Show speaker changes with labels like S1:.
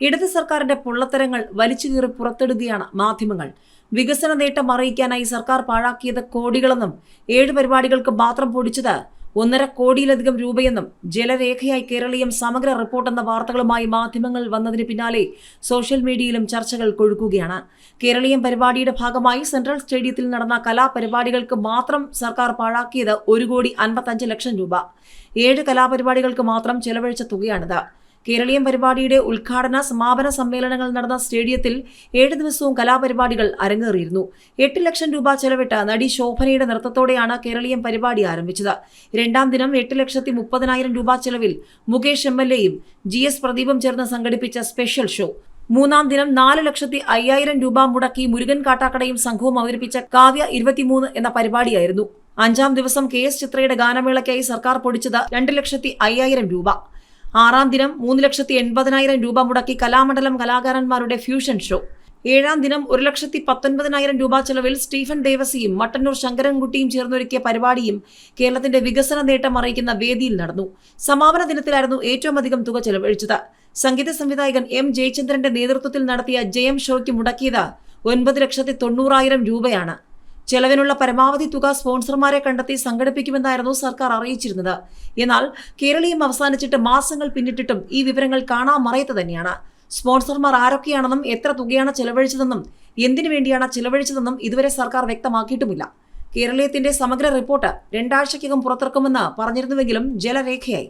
S1: ഇടത് സർക്കാരിന്റെ പൊള്ളത്തരങ്ങൾ വലിച്ചുകീറി പുറത്തെടുത്തിയാണ് മാധ്യമങ്ങൾ. വികസന നേട്ടം അറിയിക്കാനായി സർക്കാർ പാഴാക്കിയത് കോടികളെന്നും ഏഴ് പരിപാടികൾക്ക് മാത്രം പൊടിച്ചത് ഒന്നര കോടിയിലധികം രൂപയെന്നും ജലരേഖയായി കേരളീയം സമഗ്ര റിപ്പോർട്ട് എന്ന വാർത്തകളുമായി മാധ്യമങ്ങൾ വന്നതിന് പിന്നാലെ സോഷ്യൽ മീഡിയയിലും ചർച്ചകൾ കൊഴുക്കുകയാണ്. കേരളീയം പരിപാടിയുടെ ഭാഗമായി സെൻട്രൽ സ്റ്റേഡിയത്തിൽ നടന്ന കലാപരിപാടികൾക്ക് മാത്രം സർക്കാർ പാഴാക്കിയത് ഒരു കോടി അൻപത്തഞ്ച് ലക്ഷം രൂപ. ഏഴ് കലാപരിപാടികൾക്ക് മാത്രം ചെലവഴിച്ച തുകയാണിത്. കേരളീയം പരിപാടിയുടെ ഉദ്ഘാടന സമാപന സമ്മേളനങ്ങൾ നടന്ന സ്റ്റേഡിയത്തിൽ ഏഴ് ദിവസവും കലാപരിപാടികൾ അരങ്ങേറിയിരുന്നു. എട്ട് ലക്ഷം രൂപ ചെലവിട്ട നടി ശോഭനയുടെ നൃത്തത്തോടെയാണ് കേരളീയം പരിപാടി ആരംഭിച്ചത്. രണ്ടാം ദിനം എട്ട് ലക്ഷത്തി മുപ്പതിനായിരം രൂപ ചെലവിൽ മുകേഷ് എം എൽ എയും ജി എസ് പ്രദീപും ചേർന്ന് സംഘടിപ്പിച്ച സ്പെഷ്യൽ ഷോ. മൂന്നാം ദിനം നാല് ലക്ഷത്തി അയ്യായിരം രൂപ മുടക്കി മുരുകൻ കാട്ടാക്കടയും സംഘവും അവതരിപ്പിച്ച കാവ്യ ഇരുപത്തിമൂന്ന് എന്ന പരിപാടിയായിരുന്നു. അഞ്ചാം ദിവസം കെ എസ് ചിത്രയുടെ ഗാനമേളയ്ക്കായി സർക്കാർ പൊടിച്ചത് രണ്ട് ലക്ഷത്തി അയ്യായിരം രൂപ. ആറാം ദിനം മൂന്ന് ലക്ഷത്തി എൺപതിനായിരം രൂപ മുടക്കി കലാമണ്ഡലം കലാകാരന്മാരുടെ ഫ്യൂഷൻ ഷോ. ഏഴാം ദിനം ഒരു ലക്ഷത്തി പത്തൊൻപതിനായിരം രൂപ ചെലവിൽ സ്റ്റീഫൻ ദേവസിയും മട്ടന്നൂർ ശങ്കരൻകുട്ടിയും ചേർന്നൊരുക്കിയ പരിപാടിയും കേരളത്തിന്റെ വികസന നേട്ടം അറിയിക്കുന്ന വേദിയിൽ നടന്നു. സമാപന ദിനത്തിലായിരുന്നു ഏറ്റവും അധികം തുക ചെലവഴിച്ചത്. സംഗീത സംവിധായകൻ എം ജയചന്ദ്രന്റെ നേതൃത്വത്തിൽ നടത്തിയ ജയം ഷോയ്ക്ക് മുടക്കിയത് ഒൻപത് ലക്ഷത്തി തൊണ്ണൂറായിരം രൂപയാണ്. ചെലവിനുള്ള പരമാവധി തുക സ്പോൺസർമാരെ കണ്ടെത്തി സംഘടിപ്പിക്കുമെന്നായിരുന്നു സർക്കാർ അറിയിച്ചിരുന്നത്. എന്നാൽ കേരളീയം അവസാനിച്ചിട്ട് മാസങ്ങൾ പിന്നിട്ടിട്ടും ഈ വിവരങ്ങൾ കാണാമറയത്ത് തന്നെയാണ്. സ്പോൺസർമാർ ആരൊക്കെയാണെന്നും എത്ര തുകയാണ് ചെലവഴിച്ചതെന്നും എന്തിനു വേണ്ടിയാണ് ചെലവഴിച്ചതെന്നും ഇതുവരെ സർക്കാർ വ്യക്തമാക്കിയിട്ടുമില്ല. കേരളീയത്തിന്റെ സമഗ്ര റിപ്പോർട്ട് രണ്ടാഴ്ചയ്ക്കകം പുറത്തിറക്കുമെന്ന് പറഞ്ഞിരുന്നുവെങ്കിലും ജലരേഖയായി.